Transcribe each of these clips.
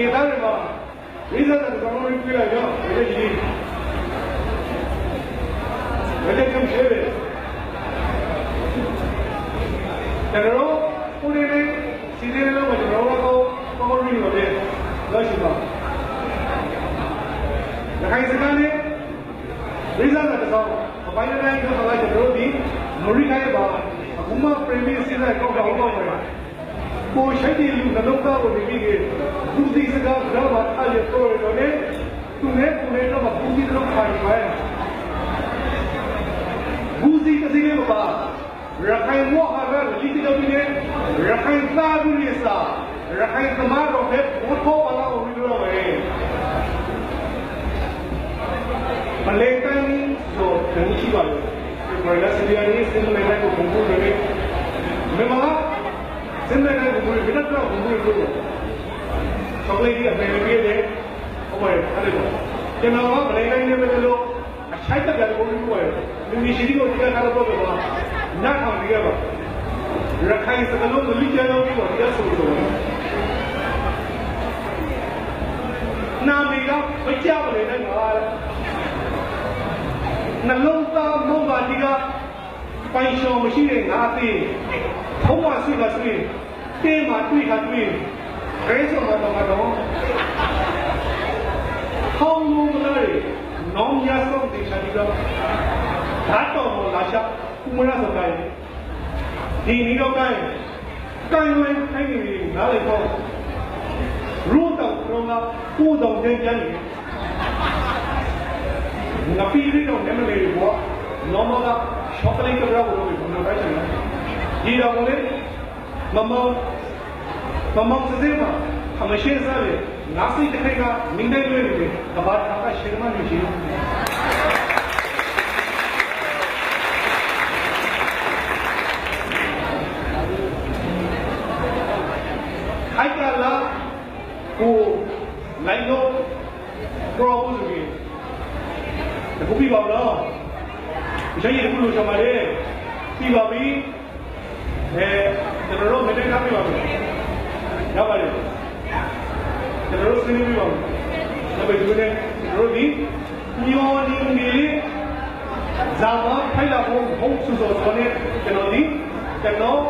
ဒေသတွေမှာရိဇာတဲ့ကောင်တွေပြလိုက်ရောဒီကြီးဘယ်လို ਕੰਮ ရှိလဲကျွန်တော်တို့ကိုယ်လေးစီစဉ်လို့ကျွန်တော်တို့ကောင်းကောင်းပြီးတော့လည်းလောက်ရှိပါလခိုင်စကန်နဲ့ရိဇာတဲ့ကောင်အပိုင်းတိုင်းကတော့ကျွန်တော်တို့ဒီမရိခိုင်ပါအခုမှပရီမီစီးတဲ့ကောင်းကောင်းတော့ပါကိုရှိတဲ့လူ နှလုံးသားကိုဒီကြီးသူစီစကားကတော့အားရတော့တယ်လေသူနဲ့ကိုယ်နဲ့တော့ဘူးစီတော့ခိုင်ပါဘူးစီတစ်စီးလေးပါရခိုင်မောဟာရလီတီတော့ဒီရခိုင်သားဘူးလေးစားရခိုင်သမားတော့ဘယ်ဘုထောပါလာ ကိုပြီးတော့မယ်မလေးကန်ဆိုတင်ရှိပါလို့ဒီမှာစီရီယာနီစင်နေတဲ့ကိုပုံပုံတွေမြန်မာစင်နေတဲ့ကိုဘယ်တော့တော့ဘယ်လိုလုပ်ချောကလေးကြီးအမေပြေးတယ်ဟိုပဲအဲ့ဒါကျွန်တော်ကမလေးကန်နေမယ်လို့အချိုက်တက်တယ်ကိုလို့ပြောတယ်လူကြီးရှိဒီကိုတရားထားတော့တော့နားထောင်ကြရပါရခိုင်စကလုံးကိုလိကျတော့ပြီးတော့တရားဆိုလို့နာမည်ကမကြောက်နေနဲ့ငါနှလုံးသားမုံပါဒီကပိုင်ရှောင်မရှိတဲ့ငါအသေး ဘုံမှာရှိတာတွေ့တင်းမှာတွေ့တာတွေ့ခရဲဆိုမှာတော့မတော်ဟောင်းလုံးလည်းနောင်ရဆုံးတေချာဒီတော့ဓာတ်တော်ကိုလာချဥမရဆိုတိုင်းဒီနေ့တော့တိုင်းတိုင်းဝင်တိုင်းနေနားလေပေါ့ရူတောင်ကရောကဥတော်ကျန်ကျန်နေငါပြည်ရတော့နမလေးပေါ့ normal chocolate ကတော့ဘယ်လိုလဲဘယ်လိုတိုင်းလဲ နေတယ်ကဘာတာကရှင်းမနေချင်ခိုက်ကလာကိုလိုက်တော့ပရောဘူးဆိုရင်တခုပြပါတော့မရှိရင်ဘုလို့ချမလေးပြီးပါပြီ အဲကျွန်တော်တို့မနေ့ကပြပါမယ်ရပါတယ်ကျွန်တော်တို့ဆွေးနွေးပြပါမယ်ဒါပေမဲ့ကျွန်တော်တို့ဒီညောနေနေလေးဇာမဖိုင်လာဖို့ဘုံစုစောတော်နဲ့ကျွန်တော်ဒီကျွန်တော်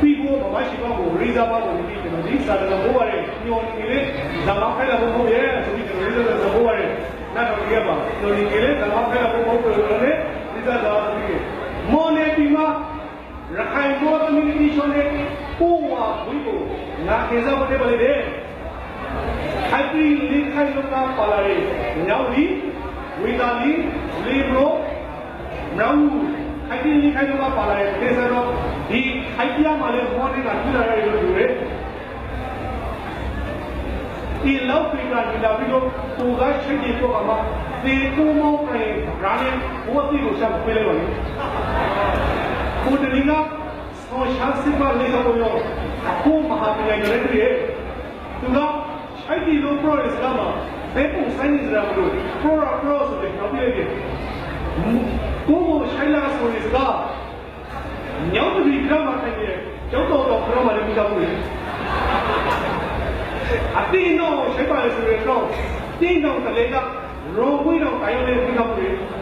ပြီးဖို့မမရှိတော့ဘူးရိဇာပါကိုဒီကျွန်တော်ဒီစာတဘောရယ်ညောနေလေးဇာမဖိုင်လာဖို့ဘုံရဲ့ဆိုပြီးကျွန်တော်ရိဇာသဘောရယ်နာတော့ဒီကပါကျွန်တော်ဒီကလေးဇာမဖိုင်လာဖို့ဘုံကိုလည်းရိဇာသာပြီးမော်နေပြီးမှ ရခိုင်ဘောသမီးကြီးရှုံးနေပို့ဝါဝိကိုငါကေစားမတဲ့ပါလေတဲ့ခိုင်ပြီးလိခိုင်လောကပါလာရေညောင်ဒီဝိသာလီလေဘရိုမြောင်ခိုင်ပြီးလိခိုင်လောကပါလာရေတေစားတော့ဒီခိုင်ပြမှာလေဘောနေတာပြလာရလို့ယူရဲဒီလောက်ပြီးကဒီလာပြီးတော့သူကရှိတဲ့ကောမှာဒီကူမောကရင်ရာနေဘောတိကိုဆက်ပေးလိုက်ပါလေကိုတလီကဆောရှာစစ်ပါလေတော့ရောအခုမဟာပြည်နယ်ရဲ့တည်းသူကရှိုက်ဒီလို progress ကမှာဘယ်ပုံဆိုင်နေကြမလို့ pro pro ဆိုတဲ့နောက်ပြည့်တယ်ကိုကိုရှိုက်လာဆိုနေစကားညောင်းတပီကမှထိုင်နေကျောင်းတော်တော်ကမှလည်းပြီးတော့ဘူးအတင်းတော့ရှိုက်ပါလေ ဆိုရတော့တင်းတော့တလေကရောဝိတော့တိုင်းလည်းပြီးတော့ဘူးမြောက်ဘူးတောင်တော့မှနှလုံးသားရှောင်းဘူးတယ်လို့ခါအင်းတော်နေတော်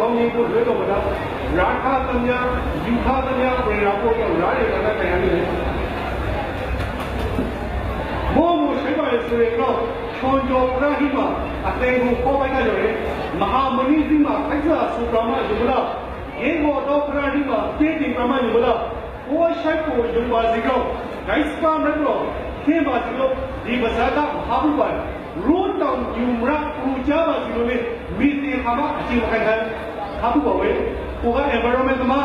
ကမြကိုကောင်းကြီးကိုလွဲတော့မလားရာခသမြယူခသမြပြင်ရာပို့တော့ရာတွေကလည်းပြန်ရတယ်ဘောမို့ရှိပါလေဆိုရင်တော့ချွန်ကျော်ပရာဟိမအတေကိုပေါ်ပိုက်ကြတယ်မဟာမဏိစီမှာခိုက်စာစူပရမယူလာရေမောတော့ပရာဟိမတေတီပရမယူလာဘိုးရှိုက်ကိုယူပါစီတော့ဂိုက်စပါမရောခေပါစီလို့ဒီဘာသာကမဟာဘူးပါရိုးတောင်ယူမရပူကြပါစီလို့ လေမိတေခါမအချင်းခိုင်ခိုင်ဟာဘူးပါဝဲကိုက environment မှာ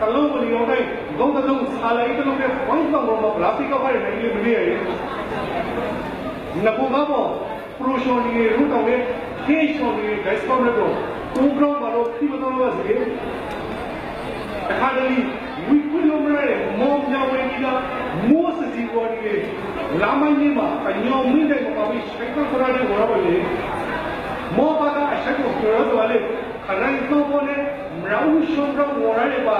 ကလုံးကိုရောတိုင်းဂုံတုံးစားလိုက်တဲ့လုံးနဲ့ဝိုင်းဆောင်တော့ပလာစတစ်ကဖိုင်နေလေမနေရနကူကဘောပ promotion တွေရူတောင်းတဲ့ case တွေ guys ကောင်းတော့ကိုကောင်းပါလို့ဒီမတော်လို့စီအခါတည်း ဝီကူလိုမရဲမောင်ကြောင်ဝေကြီးကမိုးစစီပေါ်ဒီလာမင်းမှာအညောင်းမင်းတဲ့မှာပြီးစိတ်ကခရတဲ့ဘောရပါလေမောပါကအချက်ကိုပြောတော့လေခရိုင်တော့ပေါ်နေမရောင်းရှုံးတော့ဝရရပါ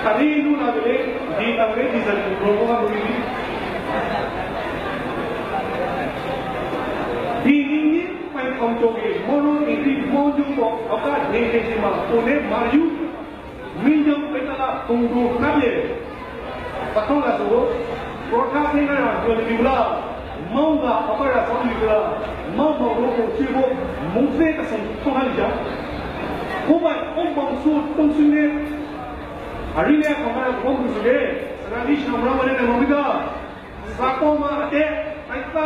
Kanino na bili, di na bili, di sa grupo nga bili. Di ninyi may kauntogi, mono iti mojo ko, oka nene sima, une maryu, minyong petala, tunggu nabi. Patong la so, prota tina na jodi diula, mau ga apa ra sa diula, mau mau ro ko chibo, mu se ka song song hali ja. Ko ba ong bang su tong su ne အရိယာကမ္ဘာဘုံစုလေစရာဒီရှမရမနဲ့မမီဒါစာကောမအတဲ့အိုက်တာ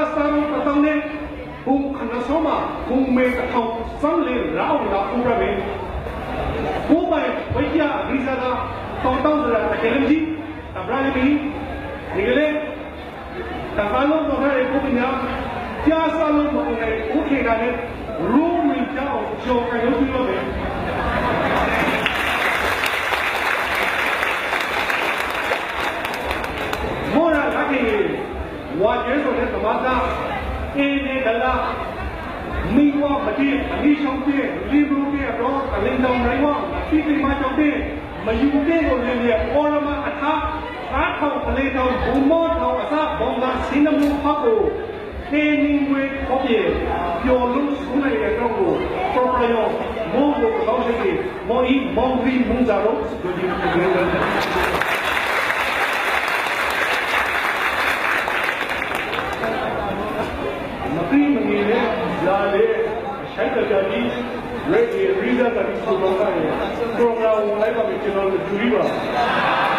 ကထောင်းစံလေရောင်းလာပူရမေဘုံမိုင်ဝိယရိဇာကတောင်းတောင်းစရာတကယ်ကြီးတဘရာလီဒီကလေးတကားလုံးတော့တဲ့ဘုံညာကြားစားလုံးမဟုတ်လေဥခေကလည်းရူမီကြောင်းကြော်ကရုပ်ပြီးတော့မောရခတိဝါကျဲဆိုတဲ့သမားသားအင်းနဲ့ဒလာ မိဝမတိအမိရှောင်းတဲ့လီဘရူရဲ့တော့အလင်းတော်နိုင်ဝတိတိမချောင်းတဲ့မယူတဲ့ကိုလည်းပြအော်ရမအထာအားထောင်အလေးတော်ဘုံမောထောင်အစဘုံကစင်းနမှုဖောက်ကိုခေနင်းဝဲဖောက်ပြေပျော်လို့ဆုံးနိုင်တဲ့တော့ကိုပေါ်ပယောမောကိုကောင်းစိတ်မောဤမောင်ပြီးမုန်းကြတော့ဒီဒီဒီမသိမငြိမ်နဲ့လာလေ ဆိုင်တကြကြီးရေဒီရီဇာကဒီဆိုတော့ကရပရိုဂရမ်ဝင်လိုက်ပါပြီကျွန်တော်တို့ဂျူရီပါနောက်ဆုံးပါ